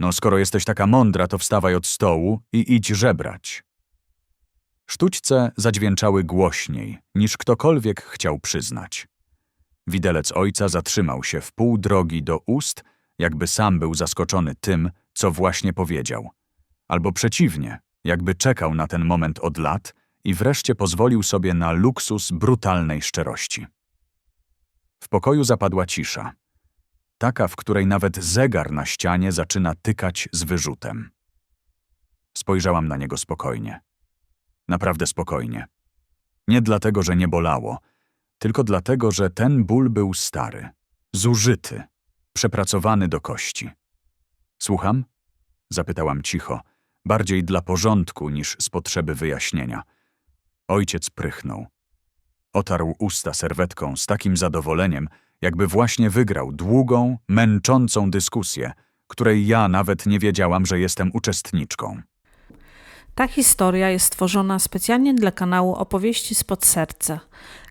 No, skoro jesteś taka mądra, to wstawaj od stołu i idź żebrać. Sztućce zadźwięczały głośniej, niż ktokolwiek chciał przyznać. Widelec ojca zatrzymał się w pół drogi do ust, jakby sam był zaskoczony tym, co właśnie powiedział. Albo przeciwnie, jakby czekał na ten moment od lat i wreszcie pozwolił sobie na luksus brutalnej szczerości. W pokoju zapadła cisza. Taka, w której nawet zegar na ścianie zaczyna tykać z wyrzutem. Spojrzałam na niego spokojnie. Naprawdę spokojnie. Nie dlatego, że nie bolało, tylko dlatego, że ten ból był stary, zużyty, przepracowany do kości. Słucham? Zapytałam cicho, bardziej dla porządku niż z potrzeby wyjaśnienia. Ojciec prychnął. Otarł usta serwetką z takim zadowoleniem, jakby właśnie wygrał długą, męczącą dyskusję, której ja nawet nie wiedziałam, że jestem uczestniczką. Ta historia jest stworzona specjalnie dla kanału Opowieści spod serca.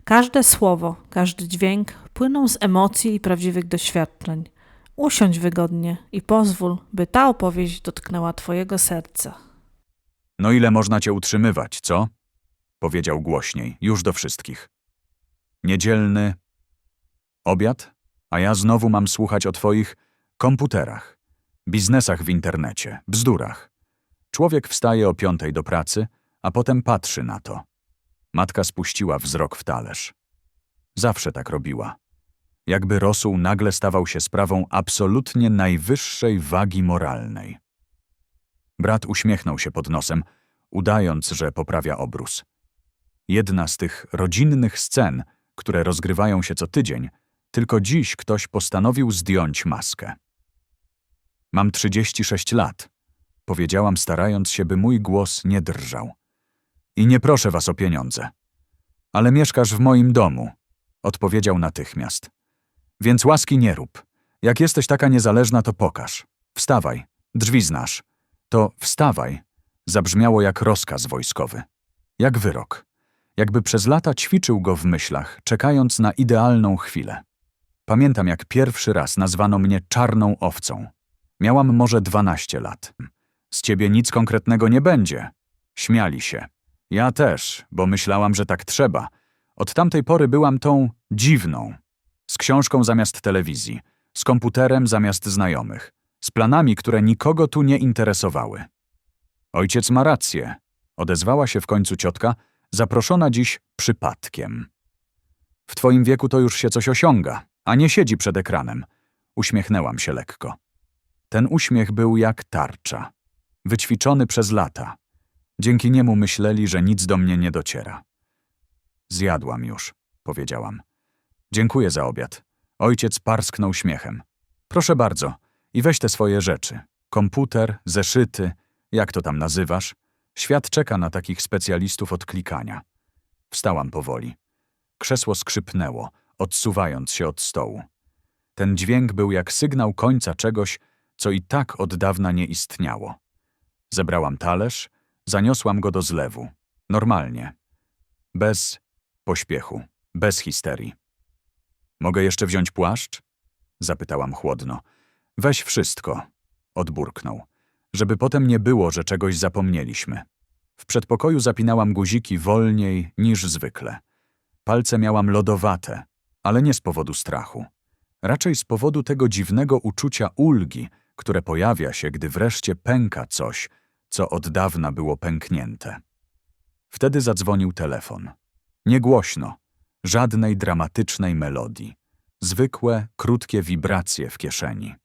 Każde słowo, każdy dźwięk płyną z emocji i prawdziwych doświadczeń. Usiądź wygodnie i pozwól, by ta opowieść dotknęła Twojego serca. No ile można cię utrzymywać, co? Powiedział głośniej, już do wszystkich. Niedzielny obiad, a ja znowu mam słuchać o twoich komputerach, biznesach w internecie, bzdurach. Człowiek wstaje o piątej do pracy, a potem patrzy na to. Matka spuściła wzrok w talerz. Zawsze tak robiła. Jakby rosół nagle stawał się sprawą absolutnie najwyższej wagi moralnej. Brat uśmiechnął się pod nosem, udając, że poprawia obrus. Jedna z tych rodzinnych scen, które rozgrywają się co tydzień, tylko dziś ktoś postanowił zdjąć maskę. Mam 36 lat, powiedziałam, starając się, by mój głos nie drżał. I nie proszę was o pieniądze. Ale mieszkasz w moim domu, odpowiedział natychmiast. Więc łaski nie rób. Jak jesteś taka niezależna, to pokaż. Wstawaj, drzwi znasz. To wstawaj zabrzmiało jak rozkaz wojskowy. Jak wyrok. Jakby przez lata ćwiczył go w myślach, czekając na idealną chwilę. Pamiętam, jak pierwszy raz nazwano mnie czarną owcą. Miałam może 12 lat. Z ciebie nic konkretnego nie będzie. Śmiali się. Ja też, bo myślałam, że tak trzeba. Od tamtej pory byłam tą dziwną. Z książką zamiast telewizji, z komputerem zamiast znajomych, z planami, które nikogo tu nie interesowały. Ojciec ma rację, odezwała się w końcu ciotka, zaproszona dziś przypadkiem. W twoim wieku to już się coś osiąga, a nie siedzi przed ekranem. Uśmiechnęłam się lekko. Ten uśmiech był jak tarcza, wyćwiczony przez lata. Dzięki niemu myśleli, że nic do mnie nie dociera. Zjadłam już, powiedziałam. Dziękuję za obiad. Ojciec parsknął śmiechem. Proszę bardzo, i weź te swoje rzeczy. Komputer, zeszyty, jak to tam nazywasz? Świat czeka na takich specjalistów od klikania. Wstałam powoli. Krzesło skrzypnęło, odsuwając się od stołu. Ten dźwięk był jak sygnał końca czegoś, co i tak od dawna nie istniało. Zebrałam talerz, zaniosłam go do zlewu. Normalnie. Bez pośpiechu, bez histerii. Mogę jeszcze wziąć płaszcz? Zapytałam chłodno. Weź wszystko, odburknął. Żeby potem nie było, że czegoś zapomnieliśmy. W przedpokoju zapinałam guziki wolniej niż zwykle. Palce miałam lodowate, ale nie z powodu strachu. Raczej z powodu tego dziwnego uczucia ulgi, które pojawia się, gdy wreszcie pęka coś, co od dawna było pęknięte. Wtedy zadzwonił telefon. Niegłośno, żadnej dramatycznej melodii. Zwykłe, krótkie wibracje w kieszeni.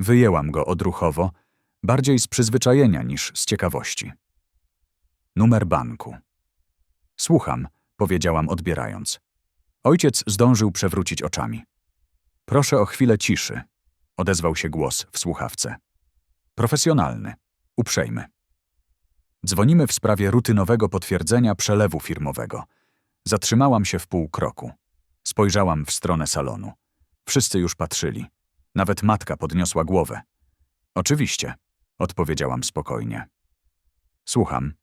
Wyjęłam go odruchowo, bardziej z przyzwyczajenia niż z ciekawości. Numer banku. Słucham, powiedziałam odbierając. Ojciec zdążył przewrócić oczami. Proszę o chwilę ciszy, odezwał się głos w słuchawce. Profesjonalny, uprzejmy. Dzwonimy w sprawie rutynowego potwierdzenia przelewu firmowego. Zatrzymałam się w pół kroku. Spojrzałam w stronę salonu. Wszyscy już patrzyli. Nawet matka podniosła głowę. Oczywiście, odpowiedziałam spokojnie. Słucham.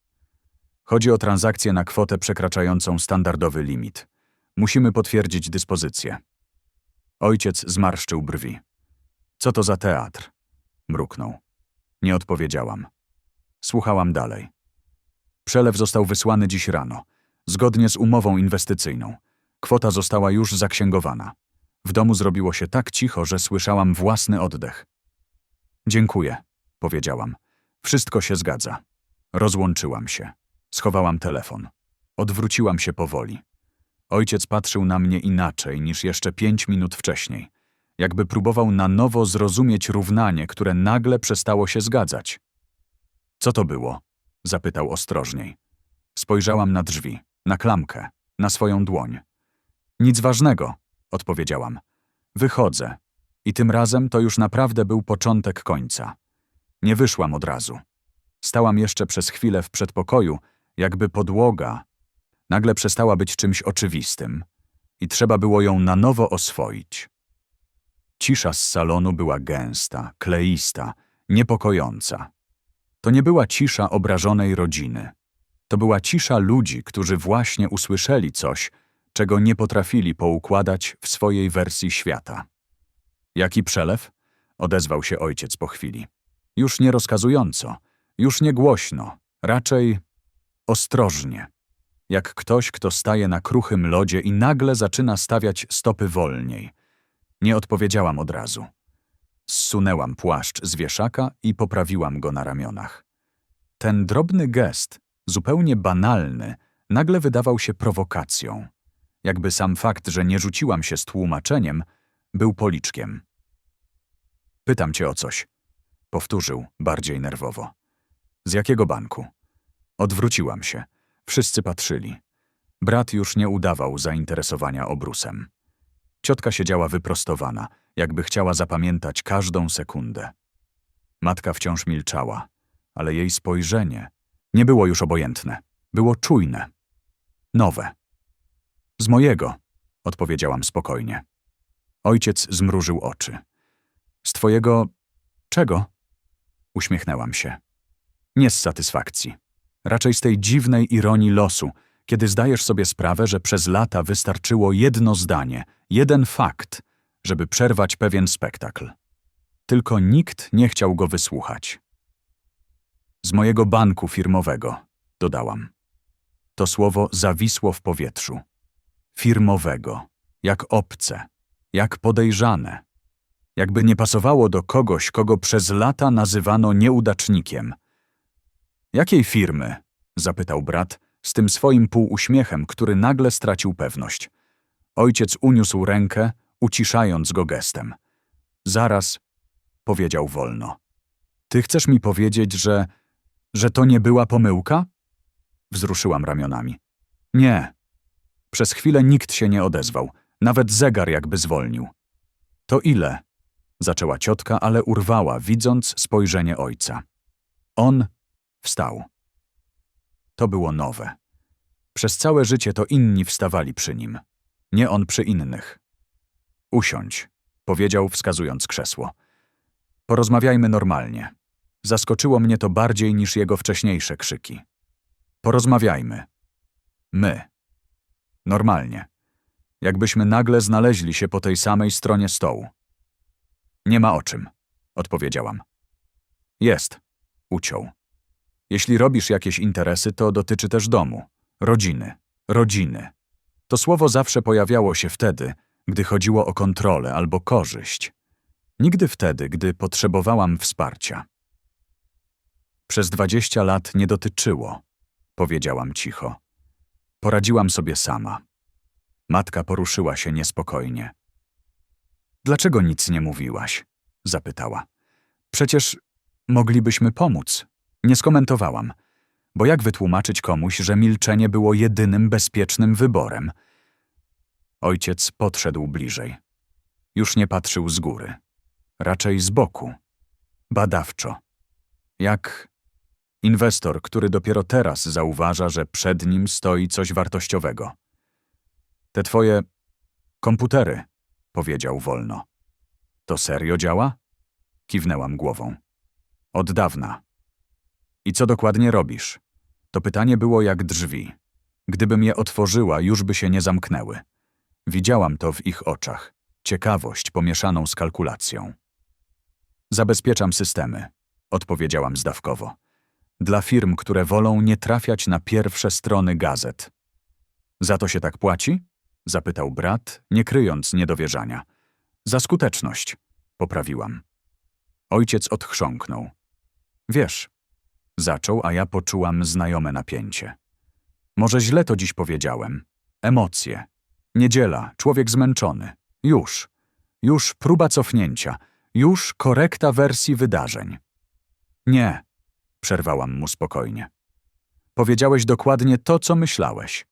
Chodzi o transakcję na kwotę przekraczającą standardowy limit. Musimy potwierdzić dyspozycję. Ojciec zmarszczył brwi. Co to za teatr? Mruknął. Nie odpowiedziałam. Słuchałam dalej. Przelew został wysłany dziś rano, zgodnie z umową inwestycyjną. Kwota została już zaksięgowana. W domu zrobiło się tak cicho, że słyszałam własny oddech. Dziękuję, powiedziałam. Wszystko się zgadza. Rozłączyłam się. Schowałam telefon. Odwróciłam się powoli. Ojciec patrzył na mnie inaczej niż jeszcze pięć minut wcześniej, jakby próbował na nowo zrozumieć równanie, które nagle przestało się zgadzać. Co to było? zapytał ostrożniej. Spojrzałam na drzwi, na klamkę, na swoją dłoń. Nic ważnego, odpowiedziałam. Wychodzę. I tym razem to już naprawdę był początek końca. Nie wyszłam od razu. Stałam jeszcze przez chwilę w przedpokoju, jakby podłoga nagle przestała być czymś oczywistym i trzeba było ją na nowo oswoić. Cisza z salonu była gęsta, kleista, niepokojąca. To nie była cisza obrażonej rodziny. To była cisza ludzi, którzy właśnie usłyszeli coś, czego nie potrafili poukładać w swojej wersji świata. Jaki przelew? odezwał się ojciec po chwili. Już nie rozkazująco, już nie głośno, raczej ostrożnie. Jak ktoś, kto staje na kruchym lodzie i nagle zaczyna stawiać stopy wolniej. Nie odpowiedziałam od razu. Zsunęłam płaszcz z wieszaka i poprawiłam go na ramionach. Ten drobny gest, zupełnie banalny, nagle wydawał się prowokacją. Jakby sam fakt, że nie rzuciłam się z tłumaczeniem, był policzkiem. Pytam cię o coś. Powtórzył, bardziej nerwowo. Z jakiego banku? Odwróciłam się. Wszyscy patrzyli. Brat już nie udawał zainteresowania obrusem. Ciotka siedziała wyprostowana, jakby chciała zapamiętać każdą sekundę. Matka wciąż milczała, ale jej spojrzenie nie było już obojętne. Było czujne. Nowe. Z mojego, odpowiedziałam spokojnie. Ojciec zmrużył oczy. Z twojego... czego? Uśmiechnęłam się. Nie z satysfakcji. Raczej z tej dziwnej ironii losu, kiedy zdajesz sobie sprawę, że przez lata wystarczyło jedno zdanie, jeden fakt, żeby przerwać pewien spektakl. Tylko nikt nie chciał go wysłuchać. Z mojego banku firmowego, dodałam. To słowo zawisło w powietrzu. Firmowego, jak obce, jak podejrzane. Jakby nie pasowało do kogoś, kogo przez lata nazywano nieudacznikiem. Jakiej firmy? zapytał brat z tym swoim półuśmiechem, który nagle stracił pewność. Ojciec uniósł rękę, uciszając go gestem. Zaraz, powiedział wolno. Ty chcesz mi powiedzieć, że. że to nie była pomyłka? Wzruszyłam ramionami. Nie. Przez chwilę nikt się nie odezwał, nawet zegar jakby zwolnił. To ile? Zaczęła ciotka, ale urwała, widząc spojrzenie ojca. On wstał. To było nowe. Przez całe życie to inni wstawali przy nim, nie on przy innych. Usiądź, powiedział, wskazując krzesło. Porozmawiajmy normalnie. Zaskoczyło mnie to bardziej niż jego wcześniejsze krzyki. Porozmawiajmy. My. Normalnie. Jakbyśmy nagle znaleźli się po tej samej stronie stołu. Nie ma o czym, odpowiedziałam. Jest, uciął. Jeśli robisz jakieś interesy, to dotyczy też domu, rodziny, rodziny. To słowo zawsze pojawiało się wtedy, gdy chodziło o kontrolę albo korzyść. Nigdy wtedy, gdy potrzebowałam wsparcia. Przez dwadzieścia lat nie dotyczyło, powiedziałam cicho. Poradziłam sobie sama. Matka poruszyła się niespokojnie. Dlaczego nic nie mówiłaś? zapytała. Przecież moglibyśmy pomóc. Nie skomentowałam, bo jak wytłumaczyć komuś, że milczenie było jedynym bezpiecznym wyborem? Ojciec podszedł bliżej. Już nie patrzył z góry, raczej z boku. Badawczo. Jak inwestor, który dopiero teraz zauważa, że przed nim stoi coś wartościowego. Te twoje komputery, powiedział wolno. To serio działa? Kiwnęłam głową. Od dawna. I co dokładnie robisz? To pytanie było jak drzwi. Gdybym je otworzyła, już by się nie zamknęły. Widziałam to w ich oczach. Ciekawość pomieszaną z kalkulacją. Zabezpieczam systemy. odpowiedziałam zdawkowo. Dla firm, które wolą nie trafiać na pierwsze strony gazet. Za to się tak płaci? zapytał brat, nie kryjąc niedowierzania. Za skuteczność, poprawiłam. Ojciec odchrząknął. Wiesz, zaczął, a ja poczułam znajome napięcie. Może źle to dziś powiedziałem. Emocje. Niedziela, człowiek zmęczony. Już. Już próba cofnięcia. Już korekta wersji wydarzeń. Nie, przerwałam mu spokojnie. Powiedziałeś dokładnie to, co myślałeś.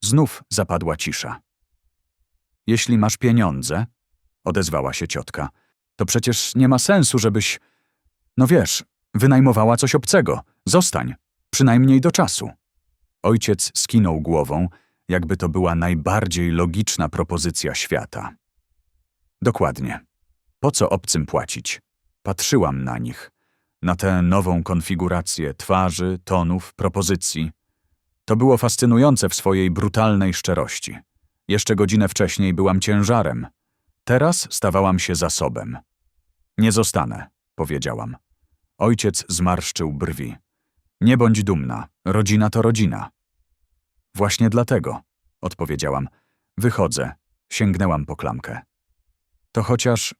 Znów zapadła cisza. Jeśli masz pieniądze, odezwała się ciotka, to przecież nie ma sensu, żebyś. No wiesz, wynajmowała coś obcego. Zostań, przynajmniej do czasu. Ojciec skinął głową, jakby to była najbardziej logiczna propozycja świata. Dokładnie. Po co obcym płacić? Patrzyłam na nich, na tę nową konfigurację twarzy, tonów, propozycji. To było fascynujące w swojej brutalnej szczerości. Jeszcze godzinę wcześniej byłam ciężarem. Teraz stawałam się zasobem. Nie zostanę, powiedziałam. Ojciec zmarszczył brwi. Nie bądź dumna, rodzina to rodzina. Właśnie dlatego, odpowiedziałam. Wychodzę, sięgnęłam po klamkę. To chociaż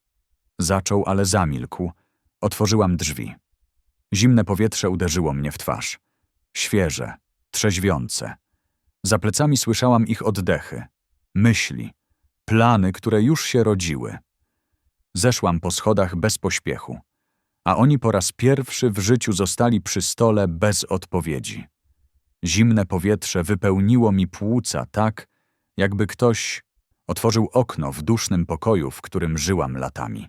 zaczął, ale zamilkł. Otworzyłam drzwi. Zimne powietrze uderzyło mnie w twarz. Świeże, trzeźwiące. Za plecami słyszałam ich oddechy, myśli, plany, które już się rodziły. Zeszłam po schodach bez pośpiechu, a oni po raz pierwszy w życiu zostali przy stole bez odpowiedzi. Zimne powietrze wypełniło mi płuca tak, jakby ktoś otworzył okno w dusznym pokoju, w którym żyłam latami.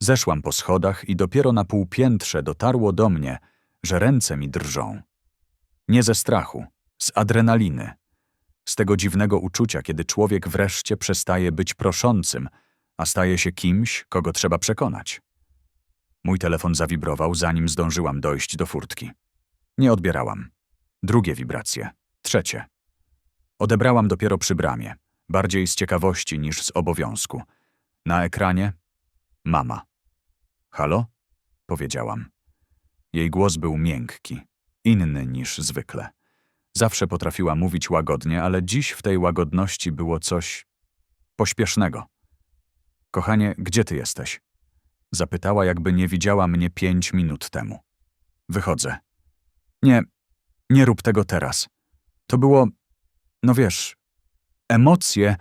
Zeszłam po schodach i dopiero na półpiętrze dotarło do mnie, że ręce mi drżą. Nie ze strachu, z adrenaliny. Z tego dziwnego uczucia, kiedy człowiek wreszcie przestaje być proszącym, a staje się kimś, kogo trzeba przekonać. Mój telefon zawibrował, zanim zdążyłam dojść do furtki. Nie odbierałam. Drugie wibracje. Trzecie. Odebrałam dopiero przy bramie, bardziej z ciekawości niż z obowiązku. Na ekranie mama. Halo? Powiedziałam. Jej głos był miękki, inny niż zwykle. Zawsze potrafiła mówić łagodnie, ale dziś w tej łagodności było coś pośpiesznego. Kochanie, gdzie ty jesteś? Zapytała, jakby nie widziała mnie pięć minut temu. Wychodzę. Nie, nie rób tego teraz. To było, no wiesz, emocje.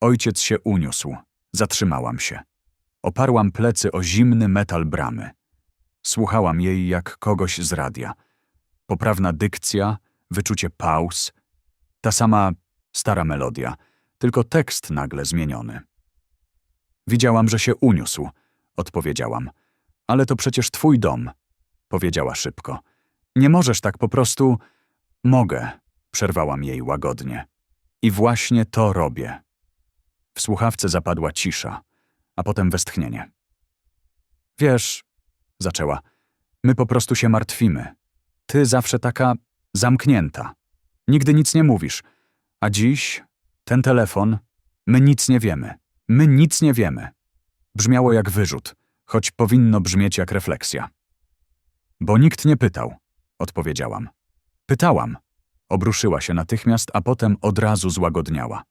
Ojciec się uniósł. Zatrzymałam się. Oparłam plecy o zimny metal bramy. Słuchałam jej jak kogoś z radia. Poprawna dykcja, wyczucie pauz, ta sama stara melodia, tylko tekst nagle zmieniony. Widziałam, że się uniósł, odpowiedziałam. Ale to przecież twój dom, powiedziała szybko. Nie możesz tak po prostu. Mogę, przerwałam jej łagodnie. I właśnie to robię. W słuchawce zapadła cisza, a potem westchnienie. Wiesz, zaczęła, my po prostu się martwimy. Ty zawsze taka zamknięta. Nigdy nic nie mówisz. A dziś ten telefon, my nic nie wiemy. My nic nie wiemy. Brzmiało jak wyrzut, choć powinno brzmieć jak refleksja. Bo nikt nie pytał, odpowiedziałam. Pytałam. Obruszyła się natychmiast, a potem od razu złagodniała.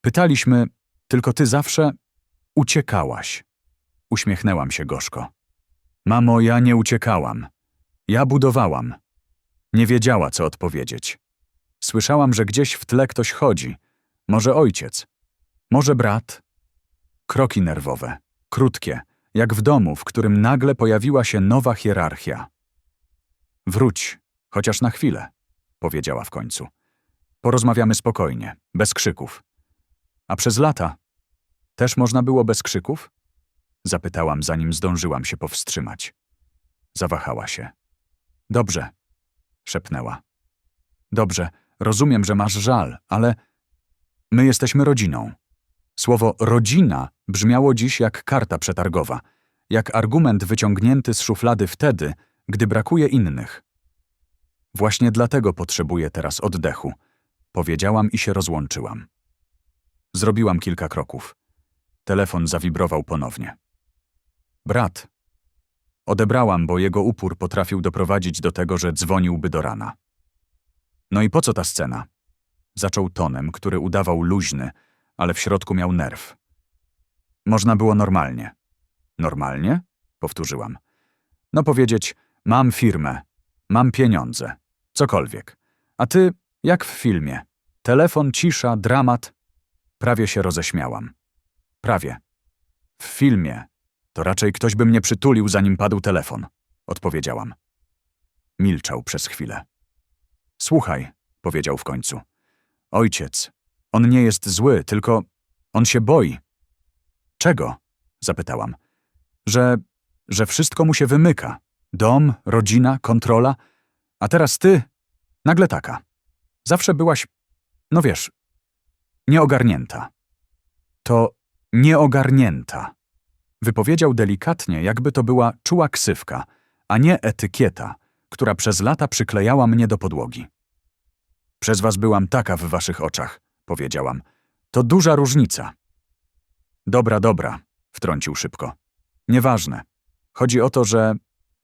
Pytaliśmy, tylko ty zawsze uciekałaś. Uśmiechnęłam się gorzko. Mamo, ja nie uciekałam. Ja budowałam. Nie wiedziała, co odpowiedzieć. Słyszałam, że gdzieś w tle ktoś chodzi. Może ojciec. Może brat. Kroki nerwowe. Krótkie, jak w domu, w którym nagle pojawiła się nowa hierarchia. Wróć, chociaż na chwilę, powiedziała w końcu. Porozmawiamy spokojnie, bez krzyków. A przez lata też można było bez krzyków? Zapytałam, zanim zdążyłam się powstrzymać. Zawahała się. Dobrze, szepnęła. Dobrze, rozumiem, że masz żal, ale my jesteśmy rodziną. Słowo rodzina brzmiało dziś jak karta przetargowa, jak argument wyciągnięty z szuflady wtedy, gdy brakuje innych. Właśnie dlatego potrzebuję teraz oddechu, powiedziałam i się rozłączyłam. Zrobiłam kilka kroków. Telefon zawibrował ponownie. Brat. Odebrałam, bo jego upór potrafił doprowadzić do tego, że dzwoniłby do rana. No i po co ta scena? Zaczął tonem, który udawał luźny, ale w środku miał nerw. Można było normalnie. Normalnie? Powtórzyłam. No powiedzieć, mam firmę, mam pieniądze, cokolwiek. A ty, jak w filmie. Telefon, cisza, dramat. Prawie się roześmiałam. Prawie. W filmie. To raczej ktoś by mnie przytulił, zanim padł telefon, odpowiedziałam. Milczał przez chwilę. Słuchaj, powiedział w końcu. Ojciec, on nie jest zły, tylko on się boi. Czego? zapytałam. Że, że wszystko mu się wymyka. Dom, rodzina, kontrola. A teraz ty, nagle taka. Zawsze byłaś, no wiesz, nieogarnięta. To nieogarnięta. Wypowiedział delikatnie, jakby to była czuła ksywka, a nie etykieta, która przez lata przyklejała mnie do podłogi. Przez was byłam taka w waszych oczach, powiedziałam. To duża różnica. Dobra, dobra, wtrącił szybko. Nieważne. Chodzi o to, że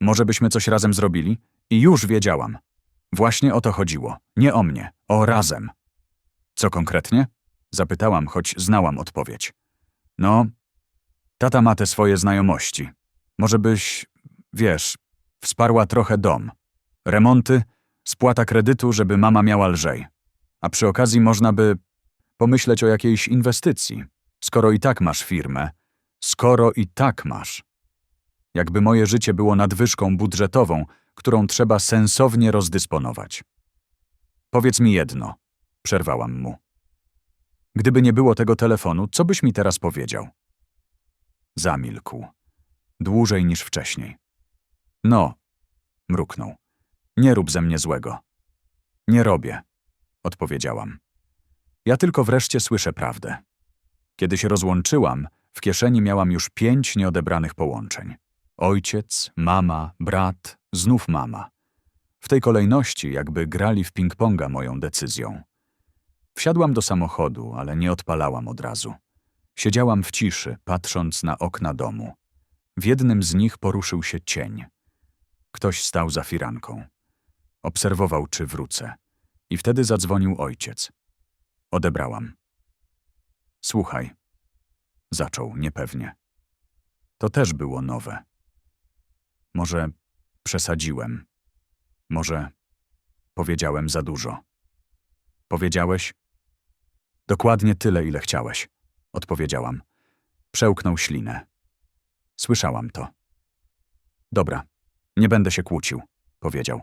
może byśmy coś razem zrobili i już wiedziałam. Właśnie o to chodziło. Nie o mnie, o razem. Co konkretnie? Zapytałam, choć znałam odpowiedź. No, tata ma te swoje znajomości. Może byś, wiesz, wsparła trochę dom. Remonty, spłata kredytu, żeby mama miała lżej. A przy okazji można by pomyśleć o jakiejś inwestycji, skoro i tak masz firmę, skoro i tak masz. Jakby moje życie było nadwyżką budżetową, którą trzeba sensownie rozdysponować. Powiedz mi jedno, przerwałam mu. Gdyby nie było tego telefonu, co byś mi teraz powiedział? Zamilkł. Dłużej niż wcześniej. No, mruknął. Nie rób ze mnie złego. Nie robię, odpowiedziałam. Ja tylko wreszcie słyszę prawdę. Kiedy się rozłączyłam, w kieszeni miałam już pięć nieodebranych połączeń. Ojciec, mama, brat, znów mama. W tej kolejności jakby grali w ping-ponga moją decyzją. Wsiadłam do samochodu, ale nie odpalałam od razu. Siedziałam w ciszy, patrząc na okna domu. W jednym z nich poruszył się cień. Ktoś stał za firanką. Obserwował, czy wrócę. I wtedy zadzwonił ojciec. Odebrałam. Słuchaj. Zaczął niepewnie. To też było nowe. Może przesadziłem. Może powiedziałem za dużo. Powiedziałeś? Dokładnie tyle, ile chciałeś, odpowiedziałam. Przełknął ślinę. Słyszałam to. Dobra, nie będę się kłócił, powiedział.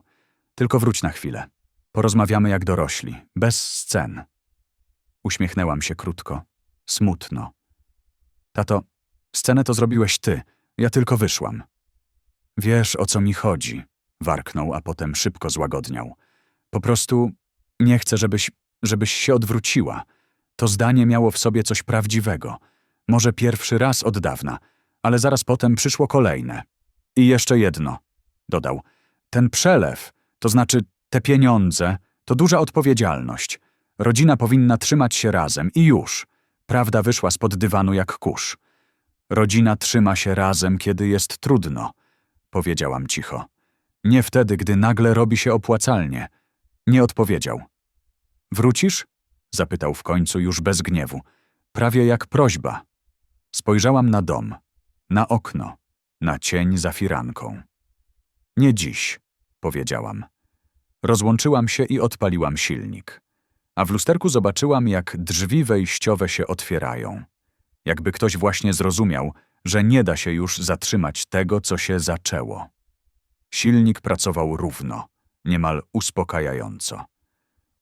Tylko wróć na chwilę. Porozmawiamy jak dorośli, bez scen. Uśmiechnęłam się krótko, smutno. Tato, scenę to zrobiłeś ty, ja tylko wyszłam. Wiesz, o co mi chodzi, warknął, a potem szybko złagodniał. Po prostu nie chcę, żebyś, żebyś się odwróciła. To zdanie miało w sobie coś prawdziwego. Może pierwszy raz od dawna, ale zaraz potem przyszło kolejne. I jeszcze jedno, dodał. Ten przelew, to znaczy te pieniądze, to duża odpowiedzialność. Rodzina powinna trzymać się razem i już. Prawda wyszła spod dywanu jak kurz. Rodzina trzyma się razem, kiedy jest trudno, powiedziałam cicho. Nie wtedy, gdy nagle robi się opłacalnie. Nie odpowiedział. Wrócisz? zapytał w końcu już bez gniewu. Prawie jak prośba. Spojrzałam na dom, na okno, na cień za firanką. Nie dziś, powiedziałam. Rozłączyłam się i odpaliłam silnik. A w lusterku zobaczyłam, jak drzwi wejściowe się otwierają. Jakby ktoś właśnie zrozumiał, że nie da się już zatrzymać tego, co się zaczęło. Silnik pracował równo, niemal uspokajająco.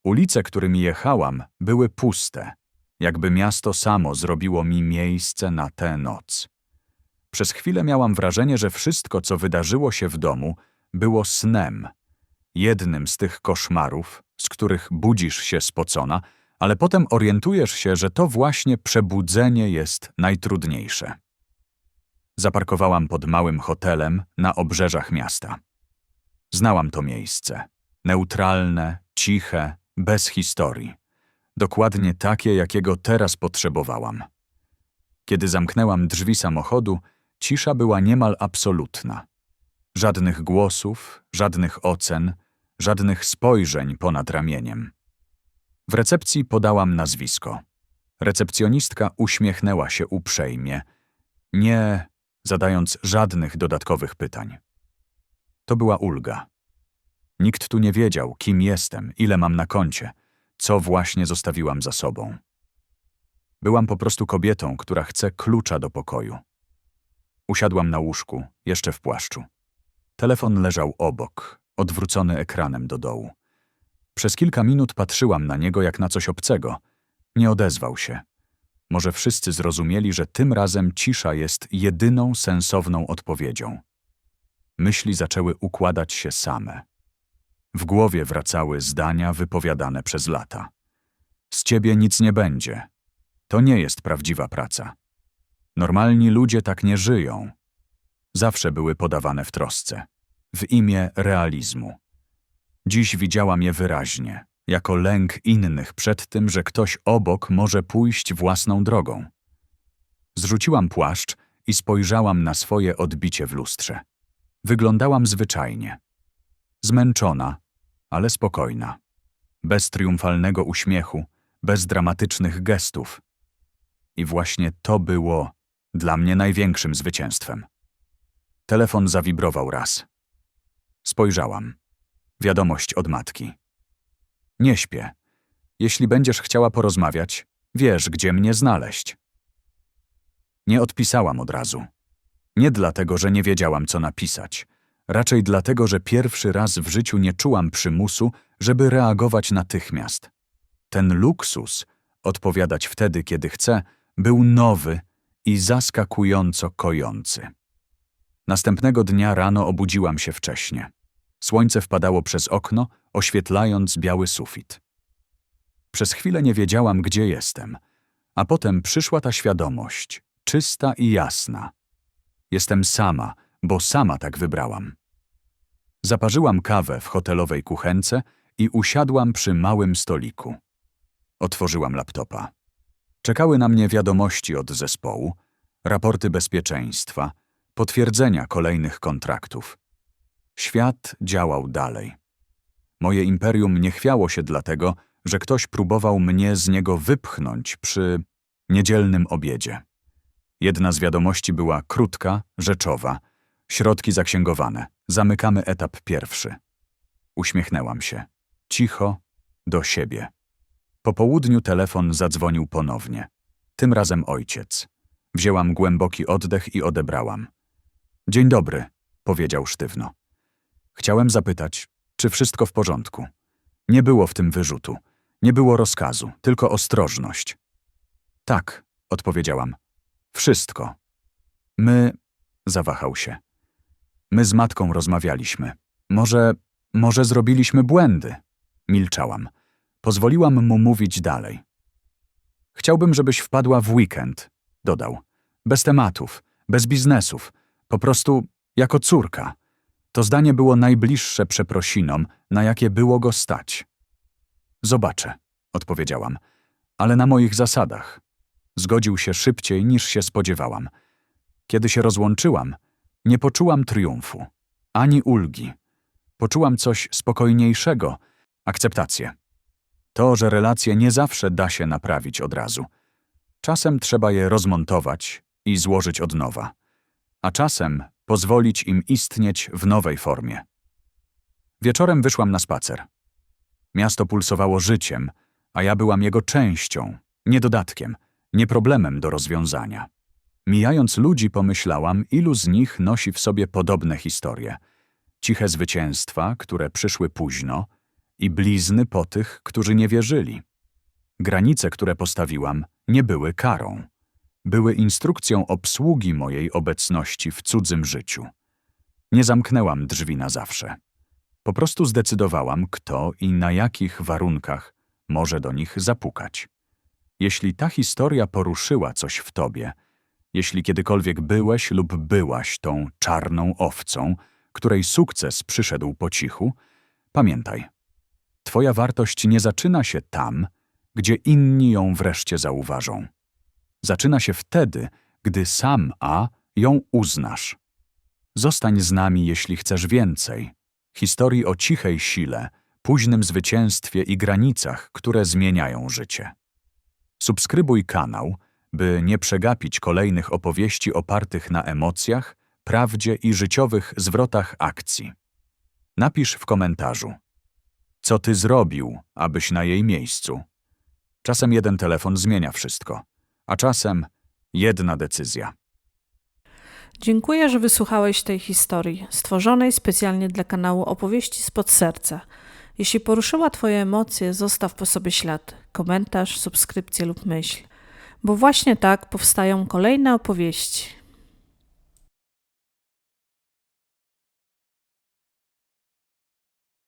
Ulice, którymi jechałam, były puste, jakby miasto samo zrobiło mi miejsce na tę noc. Przez chwilę miałam wrażenie, że wszystko, co wydarzyło się w domu, było snem. Jednym z tych koszmarów, z których budzisz się spocona, ale potem orientujesz się, że to właśnie przebudzenie jest najtrudniejsze. Zaparkowałam pod małym hotelem na obrzeżach miasta. Znałam to miejsce. Neutralne, ciche, bez historii. Dokładnie takie, jakiego teraz potrzebowałam. Kiedy zamknęłam drzwi samochodu, cisza była niemal absolutna. Żadnych głosów, żadnych ocen, żadnych spojrzeń ponad ramieniem. W recepcji podałam nazwisko. Recepcjonistka uśmiechnęła się uprzejmie, nie zadając żadnych dodatkowych pytań. To była ulga. Nikt tu nie wiedział, kim jestem, ile mam na koncie, co właśnie zostawiłam za sobą. Byłam po prostu kobietą, która chce klucza do pokoju. Usiadłam na łóżku, jeszcze w płaszczu. Telefon leżał obok, odwrócony ekranem do dołu. Przez kilka minut patrzyłam na niego jak na coś obcego. Nie odezwał się. Może wszyscy zrozumieli, że tym razem cisza jest jedyną sensowną odpowiedzią. Myśli zaczęły układać się same. W głowie wracały zdania wypowiadane przez lata. Z ciebie nic nie będzie. To nie jest prawdziwa praca. Normalni ludzie tak nie żyją. Zawsze były podawane w trosce, w imię realizmu. Dziś widziałam je wyraźnie, jako lęk innych przed tym, że ktoś obok może pójść własną drogą. Zrzuciłam płaszcz i spojrzałam na swoje odbicie w lustrze. Wyglądałam zwyczajnie. Zmęczona, ale spokojna. Bez triumfalnego uśmiechu, bez dramatycznych gestów. I właśnie to było dla mnie największym zwycięstwem. Telefon zawibrował raz. Spojrzałam. Wiadomość od matki. Nie śpię. Jeśli będziesz chciała porozmawiać, wiesz, gdzie mnie znaleźć. Nie odpisałam od razu. Nie dlatego, że nie wiedziałam, co napisać. Raczej dlatego, że pierwszy raz w życiu nie czułam przymusu, żeby reagować natychmiast. Ten luksus, odpowiadać wtedy, kiedy chcę, był nowy i zaskakująco kojący. Następnego dnia rano obudziłam się wcześnie. Słońce wpadało przez okno, oświetlając biały sufit. Przez chwilę nie wiedziałam, gdzie jestem, a potem przyszła ta świadomość, czysta i jasna. Jestem sama, bo sama tak wybrałam. Zaparzyłam kawę w hotelowej kuchence i usiadłam przy małym stoliku. Otworzyłam laptopa. Czekały na mnie wiadomości od zespołu, raporty bezpieczeństwa, potwierdzenia kolejnych kontraktów. Świat działał dalej. Moje imperium nie chwiało się dlatego, że ktoś próbował mnie z niego wypchnąć przy niedzielnym obiedzie. Jedna z wiadomości była krótka, rzeczowa. Środki zaksięgowane. Zamykamy etap pierwszy. Uśmiechnęłam się. Cicho, do siebie. Po południu telefon zadzwonił ponownie. Tym razem ojciec. Wzięłam głęboki oddech i odebrałam. Dzień dobry, powiedział sztywno. Chciałem zapytać, czy wszystko w porządku. Nie było w tym wyrzutu. Nie było rozkazu, tylko ostrożność. Tak, odpowiedziałam. Wszystko. My. zawahał się. My z matką rozmawialiśmy. Może. może zrobiliśmy błędy. Milczałam. Pozwoliłam mu mówić dalej. Chciałbym, żebyś wpadła w weekend, dodał. Bez tematów, bez biznesów, po prostu jako córka. To zdanie było najbliższe przeprosinom, na jakie było go stać. Zobaczę, odpowiedziałam, ale na moich zasadach. Zgodził się szybciej niż się spodziewałam. Kiedy się rozłączyłam, nie poczułam triumfu, ani ulgi. Poczułam coś spokojniejszego, akceptację. To, że relacje nie zawsze da się naprawić od razu. Czasem trzeba je rozmontować i złożyć od nowa, a czasem pozwolić im istnieć w nowej formie. Wieczorem wyszłam na spacer. Miasto pulsowało życiem, a ja byłam jego częścią, nie dodatkiem, nie problemem do rozwiązania. Mijając ludzi, pomyślałam, ilu z nich nosi w sobie podobne historie. Ciche zwycięstwa, które przyszły późno, i blizny po tych, którzy nie wierzyli. Granice, które postawiłam, nie były karą. Były instrukcją obsługi mojej obecności w cudzym życiu. Nie zamknęłam drzwi na zawsze. Po prostu zdecydowałam, kto i na jakich warunkach może do nich zapukać. Jeśli ta historia poruszyła coś w tobie, jeśli kiedykolwiek byłeś lub byłaś tą czarną owcą, której sukces przyszedł po cichu, pamiętaj, twoja wartość nie zaczyna się tam, gdzie inni ją wreszcie zauważą. Zaczyna się wtedy, gdy sam A ją uznasz. Zostań z nami, jeśli chcesz więcej. Historii o cichej sile, późnym zwycięstwie i granicach, które zmieniają życie. Subskrybuj kanał, by nie przegapić kolejnych opowieści opartych na emocjach, prawdzie i życiowych zwrotach akcji. Napisz w komentarzu, co ty zrobił, abyś na jej miejscu. Czasem jeden telefon zmienia wszystko, a czasem jedna decyzja. Dziękuję, że wysłuchałeś tej historii, stworzonej specjalnie dla kanału Opowieści spod serca. Jeśli poruszyła Twoje emocje, zostaw po sobie ślad, komentarz, subskrypcję lub myśl, bo właśnie tak powstają kolejne opowieści.